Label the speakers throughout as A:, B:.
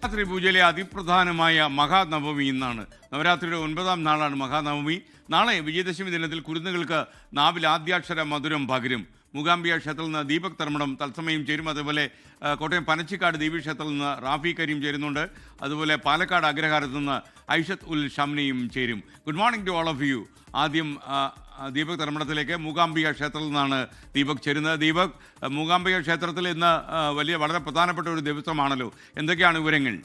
A: നവരാത്രി പൂജയിലെ അതിപ്രധാനമായ മഹാനവമി ഇന്നാണ്. നവരാത്രിയുടെ ഒൻപതാം നാളാണ് മഹാനവമി. നാളെ വിജയദശമി ദിനത്തിൽ കുരുന്നുകൾക്ക് നാവിൽ ആദ്യാക്ഷര മധുരം പകരും. മൂകാംബിക ക്ഷേത്രത്തിൽ നിന്ന് ദീപക് തർമ്മടം തത്സമയം ചേരും. അതുപോലെ കോട്ടയം പനച്ചിക്കാട് ദേവീക്ഷേത്രത്തിൽ നിന്ന് റാഫി കരീം ചേരുന്നുണ്ട്. അതുപോലെ പാലക്കാട് അഗ്രഹാരത്ത് നിന്ന് ഐഷത്ത് ഉൽ ഷംനയും ചേരും. Good morning to all of you ആദ്യം ദീപക് തർമ്മടത്തിലേക്ക് മൂകാംബിക ക്ഷേത്രത്തിൽ നിന്നാണ് ദീപക് ചേരുന്നത്. ദീപക് മൂകാംബിക ക്ഷേത്രത്തിൽ ഇന്ന് വലിയ വളരെ പ്രധാനപ്പെട്ട ഒരു ദിവസമാണല്ലോ. എന്തൊക്കെയാണ് വിവരങ്ങൾ?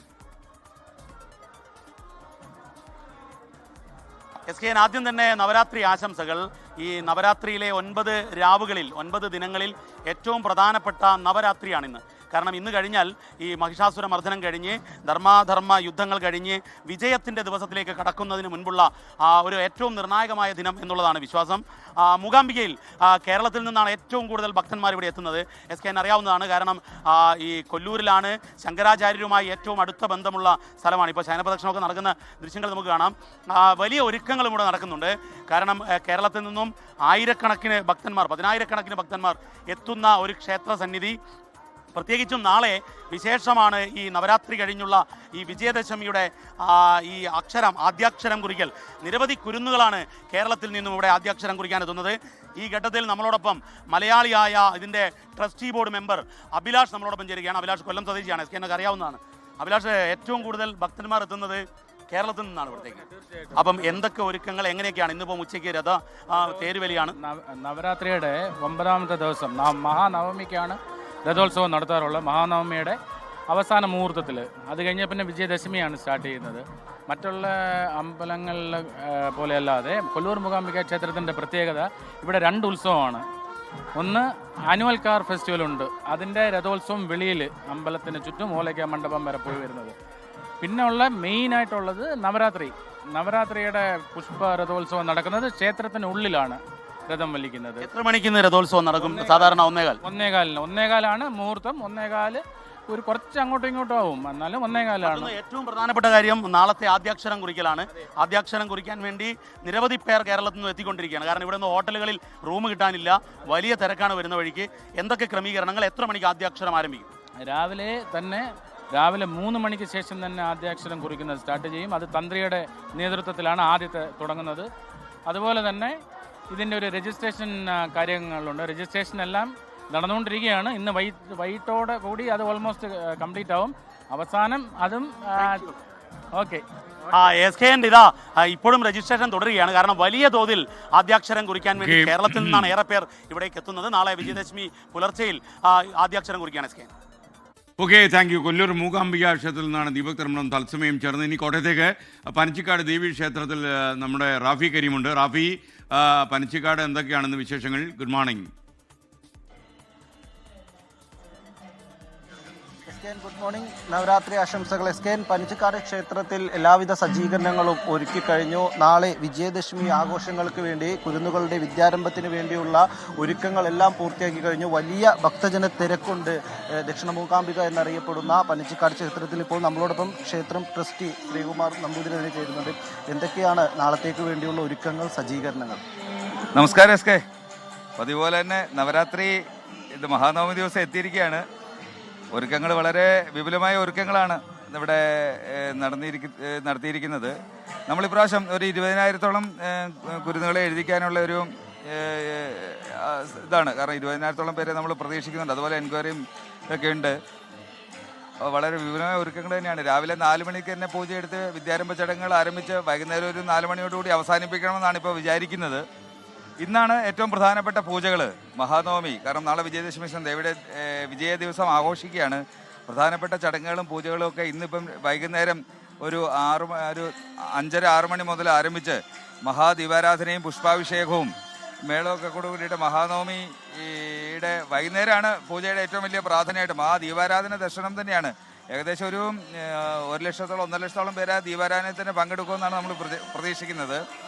B: എസ് കെ ആദ്യം തന്നെ നവരാത്രി ആശംസകൾ. ഈ നവരാത്രിയിലെ ഒൻപത് രാവുകളിൽ ഒൻപത് ദിനങ്ങളിൽ ഏറ്റവും പ്രധാനപ്പെട്ട നവരാത്രിയാണ് ഇന്ന് കാരണം ഇന്ന് കഴിഞ്ഞാൽ ഈ മഹിഷാസുര മർദ്ദനം കഴിഞ്ഞ് ധർമാധർമ്മ യുദ്ധങ്ങൾ കഴിഞ്ഞ് വിജയത്തിന്റെ ദിവസത്തിലേക്ക് കടക്കുന്നതിന് മുൻപുള്ള ഒരു ഏറ്റവും നിർണായകമായ ദിനം എന്നുള്ളതാണ് വിശ്വാസം. മൂകാംബികയിൽ കേരളത്തിൽ നിന്നാണ് ഏറ്റവും കൂടുതൽ ഭക്തന്മാർ ഇവിടെ എത്തുന്നത്. എസ് കെ അറിയാവുന്നതാണ്. കാരണം ഈ കൊല്ലൂരിലാണ് ശങ്കരാചാര്യരുമായി ഏറ്റവും അടുത്ത ബന്ധമുള്ള സ്ഥലമാണ്. ഇപ്പോൾ ശയനപ്രദക്ഷിണമൊക്കെ നടക്കുന്ന ദൃശ്യങ്ങൾ നമുക്ക് കാണാം. വലിയ ഒരുക്കങ്ങളും ഇവിടെ നടക്കുന്നുണ്ട്. കാരണം കേരളത്തിൽ നിന്നും ആയിരക്കണക്കിന് ഭക്തന്മാർ പതിനായിരക്കണക്കിന് ഭക്തന്മാർ എത്തുന്ന ഒരു ക്ഷേത്ര സന്നിധി പ്രത്യേകിച്ചും നാളെ വിശേഷമാണ് ഈ നവരാത്രി കഴിഞ്ഞുള്ള ഈ വിജയദശമിയുടെ ഈ അക്ഷരം ആദ്യാക്ഷരം കുറിക്കൽ. നിരവധി കുരുന്നുകളാണ് കേരളത്തിൽ നിന്നും ഇവിടെ ആദ്യാക്ഷരം കുറിക്കാൻ എത്തുന്നത്. ഈ ഘട്ടത്തിൽ നമ്മളോടൊപ്പം മലയാളിയായ ഇതിന്റെ ട്രസ്റ്റി ബോർഡ് മെമ്പർ അഭിലാഷ് നമ്മളോടൊപ്പം ചേരുകയാണ്. അഭിലാഷ് കൊല്ലം സ്വദേശിയാണ്. എസ് കെ എന്നൊക്കെ അറിയാവുന്നതാണ്. അഭിലാഷ് ഏറ്റവും കൂടുതൽ ഭക്തന്മാർ എത്തുന്നത് കേരളത്തിൽ നിന്നാണ് ഇവിടത്തേക്ക്. അപ്പം എന്തൊക്കെ ഒരുക്കങ്ങൾ എങ്ങനെയൊക്കെയാണ് ഇന്നിപ്പോൾ ഉച്ചയ്ക്ക് രഥ തേരുവലിയാണ്?
C: നവരാത്രിയുടെ ഒമ്പതാമത്തെ ദിവസം നാം മഹാനവമിക്കാണ്. രഥോത്സവം നടത്താറുള്ളത് മഹാനവമിയുടെ അവസാന മുഹൂർത്തത്തിൽ അത് കഴിഞ്ഞ പിന്നെ വിജയദശമിയാണ് സ്റ്റാർട്ട് ചെയ്യുന്നത്. മറ്റുള്ള അമ്പലങ്ങളിൽ പോലെയല്ലാതെ കൊല്ലൂർ മൂകാംബിക ക്ഷേത്രത്തിന്റെ പ്രത്യേകത ഇവിടെ രണ്ട് ഉത്സവമാണ്. ഒന്ന് ആനുവൽ കാർ ഫെസ്റ്റിവൽ ഉണ്ട്. അതിന്റെ രഥോത്സവം വെളിയിൽ അമ്പലത്തിന് ചുറ്റും ഓലയ്ക്ക മണ്ഡപം വരെ പോയി വരുന്നത്. പിന്നെ ഉള്ള മെയിനായിട്ടുള്ളത് നവരാത്രി. നവരാത്രിയുടെ പുഷ്പ രഥോത്സവം നടക്കുന്നത് ക്ഷേത്രത്തിന് ഉള്ളിലാണ്. രഥം വലിക്കുന്നത്.
B: എത്ര മണിക്ക് ഇന്ന് രഥോത്സവം നടക്കും? സാധാരണ ഒന്നേകാൽ.
C: ഒന്നേകാലിന്. ഒന്നേകാലാണ് മുഹൂർത്തം. ഒന്നേകാൽ ഒരു കുറച്ച് അങ്ങോട്ടും ഇങ്ങോട്ടും ആവും. എന്നാലും ഒന്നേകാലാണ്.
B: മറ്റൊന്ന് ഏറ്റവും പ്രധാനപ്പെട്ട കാര്യം നാളത്തെ ആദ്യാക്ഷരം കുറിക്കലാണ്. ആദ്യാക്ഷരം കുറിക്കാൻ വേണ്ടി നിരവധി പേർ കേരളത്തിൽ നിന്ന് എത്തിക്കൊണ്ടിരിക്കുകയാണ്. കാരണം ഇവിടെ നിന്ന് ഹോട്ടലുകളിൽ റൂം കിട്ടാനില്ല. വലിയ തിരക്കാണ് വരുന്ന വഴിക്ക്. എന്തൊക്കെ ക്രമീകരണങ്ങൾ എത്ര മണിക്ക് ആദ്യാക്ഷരം ആരംഭിക്കും?
C: രാവിലെ തന്നെ രാവിലെ മൂന്ന് മണിക്ക് ശേഷം തന്നെ ആദ്യാക്ഷരം കുറിക്കുന്നത് സ്റ്റാർട്ട് ചെയ്യും. അത് തന്ത്രിയുടെ നേതൃത്വത്തിലാണ് ആദ്യത്തെ തുടങ്ങുന്നത്. അതുപോലെ തന്നെ ഇതിന്റെ ഒരു രജിസ്ട്രേഷൻ കാര്യങ്ങളുണ്ട്. രജിസ്ട്രേഷൻ എല്ലാം നടന്നുകൊണ്ടിരിക്കുകയാണ്. ഇന്ന് വൈ വൈകിട്ടോടെ കൂടി അത് ഓൾമോസ്റ്റ് കംപ്ലീറ്റ് ആവും. അവസാനം അതും ഓക്കെ.
B: ആ എസ് കെ എന്റെ ഇതാ ഇപ്പോഴും രജിസ്ട്രേഷൻ തുടരുകയാണ്. കാരണം വലിയ തോതിൽ ആദ്യാക്ഷരം കുറിക്കാൻ വേണ്ടി കേരളത്തിൽ നിന്നാണ് ഏറെ പേർ ഇവിടേക്ക് എത്തുന്നത്. നാളെ വിജയദശമി പുലർച്ചയിൽ ആദ്യാക്ഷരം കുറിക്കുകയാണ് S K
A: okay thank you Kollur Mookambika ക്ഷേത്രത്തിൽ നിന്നാണ് ദീപക് തർമ്മണം തത്സമയം ചേർന്ന് ഇനി കോട്ടയത്തേക്ക് പനച്ചിക്കാട് ദേവി ക്ഷേത്രത്തിൽ നമ്മുടെ റാഫി കരീമുണ്ട് റാഫി പനച്ചിക്കാട് എന്തൊക്കെയാണെന്ന് വിശേഷങ്ങൾ? Good morning
D: good morning Navaratri ആശംസകൾ എസ് കെ എൻ. ക്ഷേത്രത്തിൽ എല്ലാവിധ സജ്ജീകരണങ്ങളും ഒരുക്കി കഴിഞ്ഞു നാളെ വിജയദശമി ആഘോഷങ്ങൾക്ക് വേണ്ടി കുരുന്നുകളുടെ വിദ്യാരംഭത്തിന് വേണ്ടിയുള്ള ഒരുക്കങ്ങളെല്ലാം പൂർത്തിയാക്കി കഴിഞ്ഞു. വലിയ ഭക്തജന തിരക്കുണ്ട് ദക്ഷിണ മൂകാംബിക എന്നറിയപ്പെടുന്ന പനച്ചിക്കാട് ക്ഷേത്രത്തിൽ ഇപ്പോൾ നമ്മളോടൊപ്പം ക്ഷേത്രം ട്രസ്റ്റി ശ്രീകുമാർ നമ്പൂതിരി തന്നെ ചേരുന്നുണ്ട്. എന്തൊക്കെയാണ് നാളത്തേക്ക് വേണ്ടിയുള്ള ഒരുക്കങ്ങൾ സജ്ജീകരണങ്ങൾ?
E: നമസ്കാരം എസ് കെ. അതുപോലെ തന്നെ നവരാത്രി ഇത് മഹാനവമി ദിവസം എത്തിയിരിക്കുകയാണ്. ഒരുക്കങ്ങൾ വളരെ വിപുലമായ ഒരുക്കങ്ങളാണ് ഇവിടെ നടന്നിരിക്ക നടത്തിയിരിക്കുന്നത്. നമ്മൾ ഇപ്രാവശ്യം ഒരു ഇരുപതിനായിരത്തോളം കുരുന്നുകളെ എഴുതിക്കാനുള്ള ഒരു ഇതാണ്. കാരണം ഇരുപതിനായിരത്തോളം പേരെ നമ്മൾ പ്രതീക്ഷിക്കുന്നുണ്ട്. അതുപോലെ എൻക്വയറിയും ഒക്കെ ഉണ്ട്. വളരെ വിപുലമായ ഒരുക്കങ്ങൾ തന്നെയാണ്. രാവിലെ നാല് മണിക്ക് തന്നെ പൂജയെടുത്ത് വിദ്യാരംഭ ചടങ്ങുകൾ ആരംഭിച്ച് വൈകുന്നേരം ഒരു നാല് മണിയോടുകൂടി അവസാനിപ്പിക്കണമെന്നാണ് ഇപ്പോൾ വിചാരിക്കുന്നത്. ഇന്നാണ് ഏറ്റവും പ്രധാനപ്പെട്ട പൂജകൾ മഹാനവമി. കാരണം നാളെ വിജയദശമി ദേവിയുടെ വിജയ ദിവസം ആഘോഷിക്കുകയാണ്. പ്രധാനപ്പെട്ട ചടങ്ങുകളും പൂജകളും ഒക്കെ ഇന്നിപ്പം വൈകുന്നേരം ഒരു ആറ് ഒരു അഞ്ചര ആറ് മണി മുതൽ ആരംഭിച്ച് മഹാദീപാരാധനയും പുഷ്പാഭിഷേകവും മേളമൊക്കെ കൂടെ കൂടിയിട്ട് മഹാനവമിയുടെ വൈകുന്നേരമാണ് പൂജയുടെ ഏറ്റവും വലിയ പ്രാധാന്യമായിട്ട്. മഹാദീപാരാധന ദർശനം തന്നെയാണ്. ഏകദേശം ഒരു ഒരു ലക്ഷത്തോളം ഒന്നര ലക്ഷത്തോളം പേര് ആ ദീപാരാധനയിൽ പങ്കെടുക്കുമെന്നാണ് നമ്മൾ പ്രതി- പ്രതീക്ഷിക്കുന്നത്.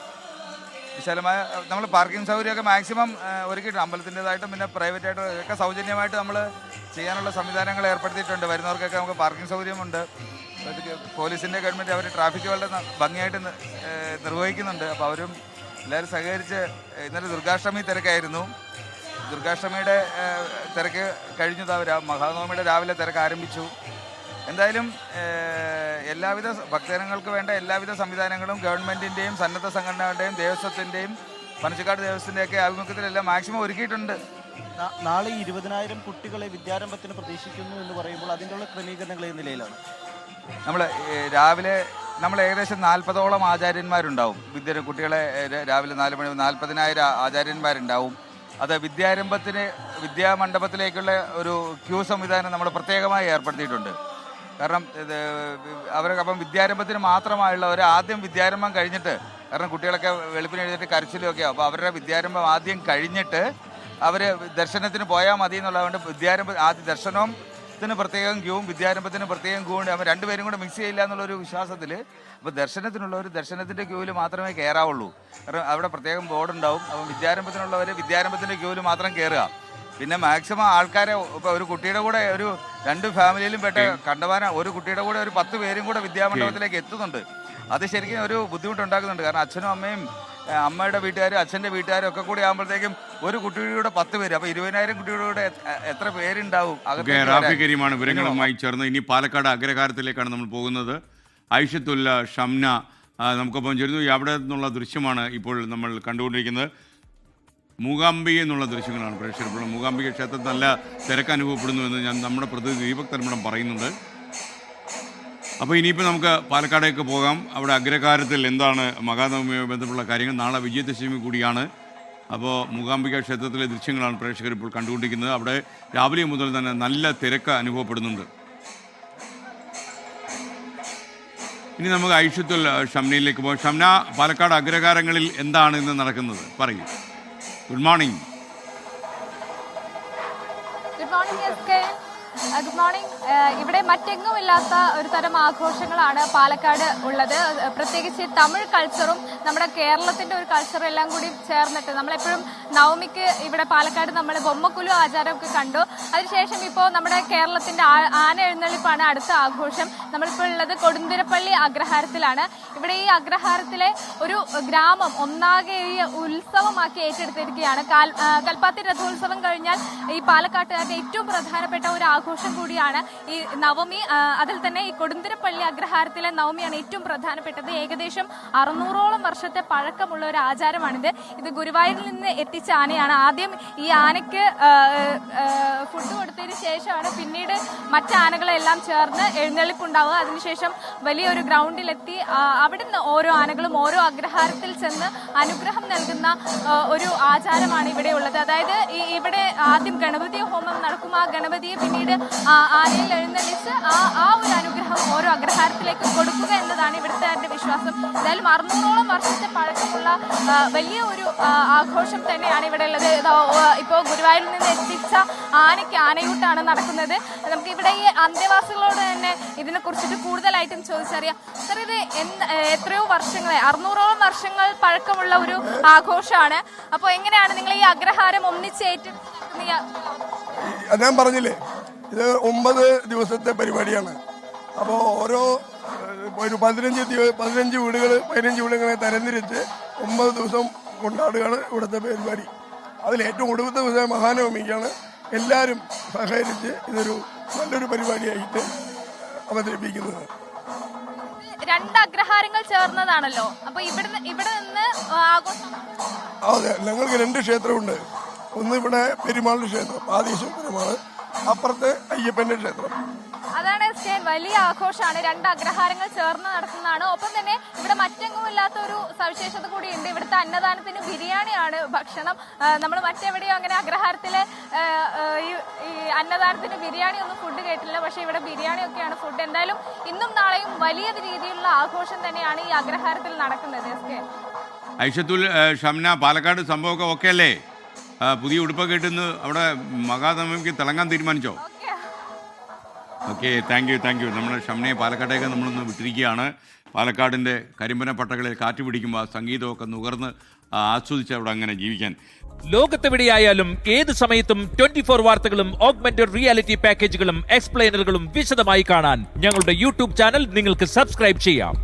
E: വിശാലമായ നമ്മൾ പാർക്കിംഗ് സൗകര്യമൊക്കെ മാക്സിമം ഒരുക്കിയിട്ടുണ്ട്. അമ്പലത്തിന്റെതായിട്ടും പിന്നെ പ്രൈവറ്റ് ആയിട്ട് ഒക്കെ സൗജന്യമായിട്ട് നമ്മൾ ചെയ്യാനുള്ള സംവിധാനങ്ങൾ ഏർപ്പെടുത്തിയിട്ടുണ്ട്. വരുന്നവർക്കൊക്കെ നമുക്ക് പാർക്കിംഗ് സൗകര്യമുണ്ട്. പോലീസിന്റെ ഗവൺമെന്റ് അവർ ട്രാഫിക് വളരെ ഭംഗിയായിട്ട് നിർവഹിക്കുന്നുണ്ട്. അപ്പോൾ അവരും എല്ലാവരും സഹകരിച്ച് ഇന്നലെ ദുർഗാഷ്ടമി തിരക്കായിരുന്നു. ദുർഗാഷ്ടമിയുടെ തിരക്ക് കഴിഞ്ഞത് മഹാനവമിയുടെ രാവിലെ തിരക്ക് ആരംഭിച്ചു എന്തായാലും എല്ലാവിധ ഭക്തജനങ്ങൾക്ക് വേണ്ട എല്ലാവിധ സംവിധാനങ്ങളും ഗവൺമെന്റിന്റെയും സന്നദ്ധ സംഘടനകളുടെയും ദേവസ്വത്തിന്റെയും പനച്ചിക്കാട് ദേവസ്വത്തിന്റെയൊക്കെ ആഭിമുഖ്യത്തിലെല്ലാം മാക്സിമം ഒരുക്കിയിട്ടുണ്ട്.
D: നാളെ ഇരുപതിനായിരം കുട്ടികളെ വിദ്യാരംഭത്തിന് പ്രതീക്ഷിക്കുന്നു എന്ന് പറയുമ്പോൾ അതിന്റെയുള്ള ക്രമീകരണങ്ങൾ ഏത് നിലയിലാണ്?
E: നമ്മൾ രാവിലെ നമ്മൾ ഏകദേശം നാൽപ്പതോളം ആചാര്യന്മാരുണ്ടാവും. വിദ്യ കുട്ടികളെ രാവിലെ നാല് മണി നാൽപ്പതിനായിരം ആചാര്യന്മാരുണ്ടാവും. അത് വിദ്യാരംഭത്തിന് വിദ്യാമണ്ഡപത്തിലേക്കുള്ള ഒരു ക്യൂ സംവിധാനം നമ്മൾ പ്രത്യേകമായി ഏർപ്പെടുത്തിയിട്ടുണ്ട്. കാരണം ഇത് അവരൊക്കെ അപ്പം വിദ്യാരംഭത്തിന് മാത്രമായുള്ള ഒരു ആദ്യം വിദ്യാരംഭം കഴിഞ്ഞിട്ട് കാരണം കുട്ടികളൊക്കെ വെളുപ്പിന് എഴുതിയിട്ട് കരച്ചിലും ഒക്കെ അപ്പോൾ അവരുടെ വിദ്യാരംഭം ആദ്യം കഴിഞ്ഞിട്ട് അവർ ദർശനത്തിന് പോയാൽ മതി എന്നുള്ളതുകൊണ്ട് വിദ്യാരംഭ ആദ്യ ദർശനത്തിന് പ്രത്യേകം ക്യൂവും വിദ്യാരംഭത്തിന് പ്രത്യേകം ക്യൂ ഉണ്ട്. അവർ രണ്ടുപേരും കൂടെ മിക്സ് ചെയ്യില്ല എന്നുള്ളൊരു വിശ്വാസത്തിൽ അപ്പോൾ ദർശനത്തിനുള്ളവർ ദർശനത്തിന്റെ ക്യൂവിൽ മാത്രമേ കയറാവുള്ളൂ കാരണം അവിടെ പ്രത്യേകം ബോർഡ് ഉണ്ടാവും അപ്പോൾ വിദ്യാരംഭത്തിനുള്ളവർ വിദ്യാരംഭത്തിന്റെ ക്യൂവിൽ മാത്രം കയറുക പിന്നെ മാക്സിമം ആൾക്കാരെ ഇപ്പൊ ഒരു കുട്ടിയുടെ കൂടെ ഒരു രണ്ട് ഫാമിലിയിലും പെട്ട കണ്ടവാന ഒരു കുട്ടിയുടെ കൂടെ ഒരു പത്ത് പേരും കൂടെ വിദ്യാമണ്ഡപത്തിലേക്ക് എത്തുന്നുണ്ട്. അത് ശരിക്കും ഒരു ബുദ്ധിമുട്ടുണ്ടാക്കുന്നുണ്ട്. കാരണം അച്ഛനും അമ്മയും അമ്മയുടെ വീട്ടുകാരും അച്ഛന്റെ വീട്ടുകാരും ഒക്കെ കൂടി ആകുമ്പോഴത്തേക്കും ഒരു കുട്ടിയുടെ കൂടെ പത്ത് പേര്. അപ്പൊ ഇരുപതിനായിരം കുട്ടിയുടെ കൂടെ എത്ര പേരുണ്ടാവും
A: റാഫി കരീമാണ് വിവരങ്ങളുമായി ചേർന്ന് ഇനി പാലക്കാട് അഗ്രഹാരത്തിലേക്കാണ് നമ്മൾ പോകുന്നത്. ഐഷത്തുല്ല ഷംന നമുക്കൊപ്പം ചേരുന്നു. അവിടെ നിന്നുള്ള ദൃശ്യമാണ് ഇപ്പോൾ നമ്മൾ കണ്ടുകൊണ്ടിരിക്കുന്നത്. മൂകാംബിക എന്നുള്ള ദൃശ്യങ്ങളാണ് പ്രേക്ഷകർ. മൂകാംബിക ക്ഷേത്രത്തിൽ നല്ല തിരക്ക് അനുഭവപ്പെടുന്നു എന്ന് ഞാൻ നമ്മുടെ പ്രതിനിധി ദീപക് തർമ്മടം പറയുന്നുണ്ട്. അപ്പോൾ ഇനിയിപ്പോൾ നമുക്ക് പാലക്കാടേക്ക് പോകാം. അവിടെ അഗ്രകാരത്തിൽ എന്താണ് മഹാനവമിയുമായി ബന്ധപ്പെട്ട കാര്യങ്ങൾ? നാളെ വിജയദശമി കൂടിയാണ്. അപ്പോൾ മൂകാംബിക ക്ഷേത്രത്തിലെ ദൃശ്യങ്ങളാണ് പ്രേക്ഷകർ ഇപ്പോൾ കണ്ടുകൊണ്ടിരിക്കുന്നത്. അവിടെ രാവിലെ മുതൽ തന്നെ നല്ല തിരക്ക് അനുഭവപ്പെടുന്നുണ്ട്. ഇനി നമുക്ക് ഐഷത്തുൽ ഷംനയിലേക്ക് പോകാം. ഷംന പാലക്കാട് അഗ്രകാരങ്ങളിൽ എന്താണ് ഇന്ന് നടക്കുന്നത്? പറയൂ. Good morning
C: good morning good morning ഇവിടെ മറ്റെങ്ങും ഇല്ലാത്ത ഒരു തരം ആഘോഷങ്ങളാണ് പാലക്കാട് ഉള്ളത്. പ്രത്യേകിച്ച് തമിഴ് കൾച്ചറും നമ്മുടെ കേരളത്തിന്റെ ഒരു കൾച്ചറും എല്ലാം കൂടി ചേർന്നിട്ട് നമ്മളെപ്പോഴും നവമിക്ക് ഇവിടെ പാലക്കാട് നമ്മൾ ബൊമ്മക്കുലു ആചാരമൊക്കെ കണ്ടു. അതിനുശേഷം ഇപ്പോൾ നമ്മുടെ കേരളത്തിന്റെ ആന എഴുന്നള്ളിപ്പാണ് അടുത്ത ആഘോഷം. നമ്മളിപ്പോൾ ഉള്ളത് കൊടുന്തിരപ്പള്ളി അഗ്രഹാരത്തിലാണ്. ഇവിടെ ഈ അഗ്രഹാരത്തിലെ ഒരു ഗ്രാമം ഒന്നാകെ ഉത്സവമാക്കി ഏറ്റെടുത്തിരിക്കുകയാണ്. കാൽ കൽപ്പാത്തി രഥോത്സവം കഴിഞ്ഞാൽ ഈ പാലക്കാട്ടുകാരുടെ ഏറ്റവും പ്രധാനപ്പെട്ട ഒരു ആഘോഷം കൂടിയാണ് ഈ നവമി. അതിൽ തന്നെ ഈ കൊടുന്തിരപ്പള്ളി അഗ്രഹാരത്തിലെ നവമിയാണ് ഏറ്റവും പ്രധാനപ്പെട്ടത്. ഏകദേശം അറുന്നൂറോളം വർഷത്തെ പഴക്കമുള്ള ഒരു ആചാരമാണിത്. ഇത് ഗുരുവായൂരിൽ നിന്ന് എത്തിച്ച ആനയാണ്. ആദ്യം ഈ ആനയ്ക്ക് ഫുഡ് കൊടുത്തതിന് ശേഷമാണ് പിന്നീട് മറ്റ് ആനകളെല്ലാം ചേർന്ന് എഴുന്നള്ളിപ്പുണ്ടാവുക. അതിനുശേഷം വലിയൊരു ഗ്രൗണ്ടിലെത്തി അവിടുന്ന് ഓരോ ആനകളും ഓരോ അഗ്രഹാരത്തിൽ ചെന്ന് അനുഗ്രഹം നൽകുന്ന ഒരു ആചാരമാണ് ഇവിടെ ഉള്ളത്. അതായത് ഇവിടെ ആദ്യം ഗണപതി ഹോമം നടക്കും. ആ ഗണപതിയെ പിന്നീട് ആനയിൽ എഴുന്നള്ളിച്ച് ആ ആ ഒരു അനുഗ്രഹം ഓരോ അഗ്രഹാരത്തിലേക്ക് കൊടുക്കുക എന്നതാണ് ഇവിടുത്തെ വിശ്വാസം. എന്തായാലും അറുന്നൂറോളം വർഷത്തെ പഴക്കമുള്ള വലിയ ഒരു ആഘോഷം തന്നെയാണ് ഇവിടെ ഉള്ളത്. ഇപ്പോൾ ഗുരുവായൂരിൽ നിന്ന് എത്തിച്ച ആനയ്ക്ക് ആനയൂട്ടാണ് നടക്കുന്നത്. നമുക്ക് ഇവിടെ ഈ അന്തേവാസികളോട് തന്നെ ഇതിനെ കുറിച്ചിട്ട് കൂടുതലായിട്ടും ചോദിച്ചറിയാം. സർ ഇത് എത്രയോ വർഷങ്ങളെ അറുന്നൂറോളം വർഷങ്ങൾ പഴക്കമുള്ള ഒരു ആഘോഷമാണ്. അപ്പോൾ എങ്ങനെയാണ് നിങ്ങൾ ഈ അഗ്രഹാരം ഒന്നിച്ച് ഏറ്റെടുക്കുന്ന ഈ ആ-
F: അത് ഞാൻ പറഞ്ഞില്ലേ ഇത് ഒമ്പത് ദിവസത്തെ പരിപാടിയാണ്. അപ്പോൾ ഓരോ ഒരു പതിനഞ്ച് പതിനഞ്ച് വീടുകൾ പതിനഞ്ച് വീടുകളെ തരംതിരിച്ച് ഒമ്പത് ദിവസം കൊണ്ടാടുകയാണ് ഇവിടുത്തെ പരിപാടി. അതിൽ ഏറ്റവും ഒടുവിലത്തെ ദിവസം മഹാനവമിക്കാണ്. എല്ലാവരും സഹകരിച്ച് ഇതൊരു നല്ലൊരു പരിപാടിയായിട്ട് അവതരിപ്പിക്കുന്നത്.
C: രണ്ട് അഗ്രഹാരങ്ങൾ ചേർന്നതാണല്ലോ. അപ്പൊ ഇവിടെ ഇവിടെ നിന്ന്
F: അതെ. ഞങ്ങൾക്ക് രണ്ട് ക്ഷേത്രമുണ്ട്. ഒന്ന് ഇവിടെ പെരുമാളുടെ ക്ഷേത്രം ആദേശം പെരുമാൾ അപ്പുറത്തെ അയ്യപ്പന്റെ ക്ഷേത്രം.
C: അതാണ് വലിയ ആഘോഷമാണ്. രണ്ട് അഗ്രഹാരങ്ങൾ ചേർന്ന് നടത്തുന്നതാണ്. ഒപ്പം തന്നെ ഇവിടെ മറ്റെങ്ങും ഇല്ലാത്ത ഒരു സവിശേഷത കൂടിയുണ്ട്. ഇവിടുത്തെ അന്നദാനത്തിന് ബിരിയാണിയാണ് ഭക്ഷണം. നമ്മൾ മറ്റെവിടെയോ അങ്ങനെ അഗ്രഹാരത്തിലെ ഈ അന്നദാനത്തിന് ബിരിയാണി ഒന്നും ഫുഡ് കേട്ടില്ല. പക്ഷേ ഇവിടെ ബിരിയാണി ഒക്കെയാണ് ഫുഡ് എന്തായാലും ഇന്നും നാളെയും വലിയ രീതിയിലുള്ള ആഘോഷം തന്നെയാണ് ഈ അഗ്രഹാരത്തിൽ നടക്കുന്നത്.
A: ഐഷത്തുൽ ഷംന പാലക്കാട് സംഭവമൊക്കെ ഓക്കെ അല്ലേ? പുതിയ ഉടുപ്പൊക്കെ ഇട്ടുന്ന് അവിടെ മഹാനവമിക്ക് തിളങ്ങാൻ തീരുമാനിച്ചോ?
C: Okay
A: thank you thank you നമ്മൾ ഷംനയെ പാലക്കാട്ടേക്ക് നമ്മളൊന്ന് വിട്ടിരിക്കുകയാണ്. പാലക്കാടിന്റെ കരിമ്പന പട്ടകളിൽ കാറ്റ് പിടിക്കുമ്പോൾ സംഗീതമൊക്കെ നുകർന്ന് ആസ്വദിച്ച് അവിടെ അങ്ങനെ ജീവിക്കാൻ.
G: ലോകത്തെവിടെയായാലും ഏത് സമയത്തും ട്വന്റി ഫോർ വാർത്തകളും ഓഗ്മെന്റഡ് റിയാലിറ്റി പാക്കേജുകളും എക്സ്പ്ലെയിനറുകളും വിശദമായി കാണാൻ ഞങ്ങളുടെ യൂട്യൂബ് ചാനൽ നിങ്ങൾക്ക് സബ്സ്ക്രൈബ് ചെയ്യാം.